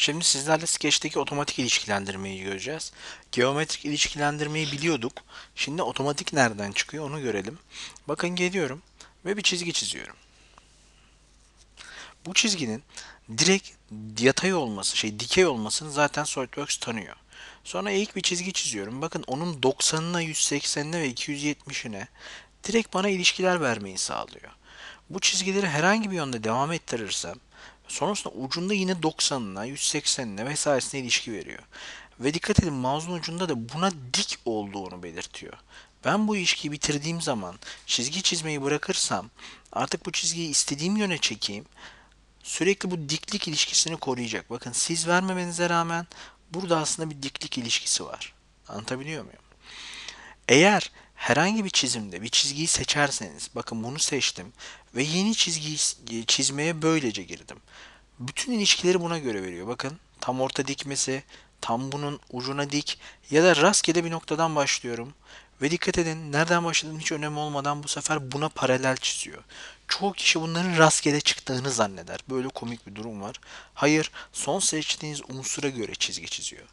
Şimdi sizlerle Sketch'teki otomatik ilişkilendirmeyi göreceğiz. Geometrik ilişkilendirmeyi biliyorduk. Şimdi otomatik nereden çıkıyor onu görelim. Bakın geliyorum ve bir çizgi çiziyorum. Bu çizginin direkt yatay olması, şey dikey olmasını zaten SolidWorks tanıyor. Sonra eğik bir çizgi çiziyorum. Bakın onun 90'ına, 180'ine ve 270'ine direkt bana ilişkiler vermeyi sağlıyor. Bu çizgileri herhangi bir yönde devam ettirirsem sonrasında ucunda yine 90'ına, 180'ine vesairesine ilişki veriyor. Ve dikkat edin mouse'un ucunda da buna dik olduğunu belirtiyor. Ben bu ilişkiyi bitirdiğim zaman çizgi çizmeyi bırakırsam artık bu çizgiyi istediğim yöne çekeyim sürekli bu diklik ilişkisini koruyacak. Bakın siz vermemenize rağmen burada aslında bir diklik ilişkisi var. Anlatabiliyor muyum? Eğer herhangi bir çizimde bir çizgiyi seçerseniz, bakın bunu seçtim ve yeni çizgiyi çizmeye böylece girdim. Bütün ilişkileri buna göre veriyor. Bakın tam orta dikmesi, tam bunun ucuna dik ya da rastgele bir noktadan başlıyorum. Ve dikkat edin nereden başladığım hiç önemi olmadan bu sefer buna paralel çiziyor. Çoğu kişi bunların rastgele çıktığını zanneder. Böyle komik bir durum var. Hayır, son seçtiğiniz unsura göre çizgi çiziyor.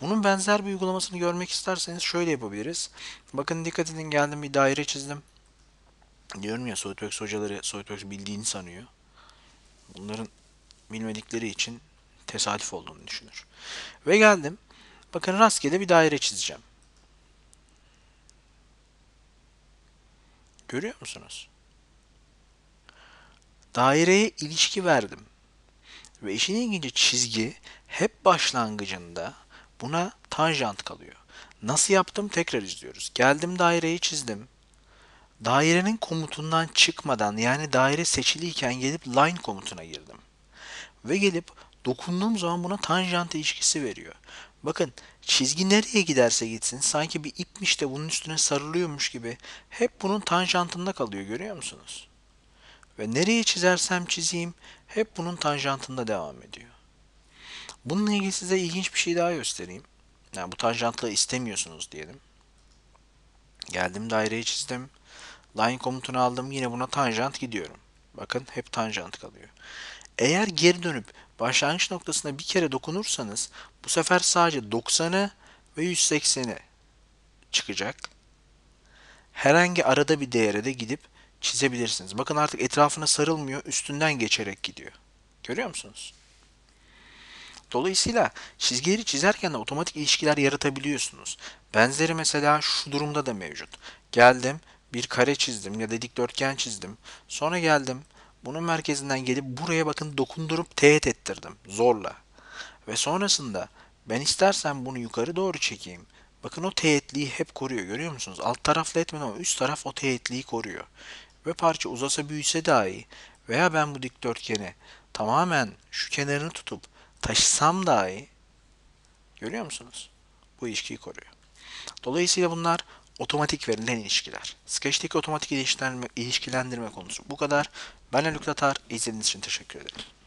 Bunun benzer bir uygulamasını görmek isterseniz şöyle yapabiliriz. Bakın dikkat edin geldim bir daire çizdim. Diyorum ya SolidWorks hocaları SolidWorks bildiğini sanıyor. Bunların bilmedikleri için tesadüf olduğunu düşünür. Ve geldim. Bakın rastgele bir daire çizeceğim. Görüyor musunuz? Daireye ilişki verdim. Ve işin ilginci çizgi hep başlangıcında buna tanjant kalıyor. Nasıl yaptım tekrar izliyoruz. Geldim daireyi çizdim. Dairenin komutundan çıkmadan yani daire seçiliyken gelip line komutuna girdim. Ve gelip dokunduğum zaman buna tanjant ilişkisi veriyor. Bakın çizgi nereye giderse gitsin sanki bir ipmiş de bunun üstüne sarılıyormuş gibi hep bunun tanjantında kalıyor görüyor musunuz? Ve nereye çizersem çizeyim hep bunun tanjantında devam ediyor. Bununla ilgili size ilginç bir şey daha göstereyim. Yani bu tanjantlığı istemiyorsunuz diyelim. Geldim daireyi çizdim. Line komutunu aldım. Yine buna tanjant gidiyorum. Bakın hep tanjant kalıyor. Eğer geri dönüp başlangıç noktasına bir kere dokunursanız bu sefer sadece 90'ı ve 180'i çıkacak. Herhangi arada bir değere de gidip çizebilirsiniz. Bakın artık etrafına sarılmıyor, üstünden geçerek gidiyor. Görüyor musunuz? Dolayısıyla çizgileri çizerken de otomatik ilişkiler yaratabiliyorsunuz. Benzeri mesela şu durumda da mevcut. Geldim, bir kare çizdim ya da dikdörtgen çizdim. Sonra geldim, bunun merkezinden gelip buraya bakın dokundurup teğet ettirdim zorla. Ve sonrasında ben istersen bunu yukarı doğru çekeyim. Bakın o teğetliği hep koruyor görüyor musunuz? Alt tarafla etmeden ama üst taraf o teğetliği koruyor. Ve parça uzasa büyüse dahi veya ben bu dikdörtgeni tamamen şu kenarını tutup taşısam dahi görüyor musunuz? Bu ilişkiyi koruyor. Dolayısıyla bunlar otomatik verilen ilişkiler. Sketch'teki otomatik ilişkilendirme, ilişkilendirme konusu bu kadar. Ben Haluk Tatar. İzlediğiniz için teşekkür ederim.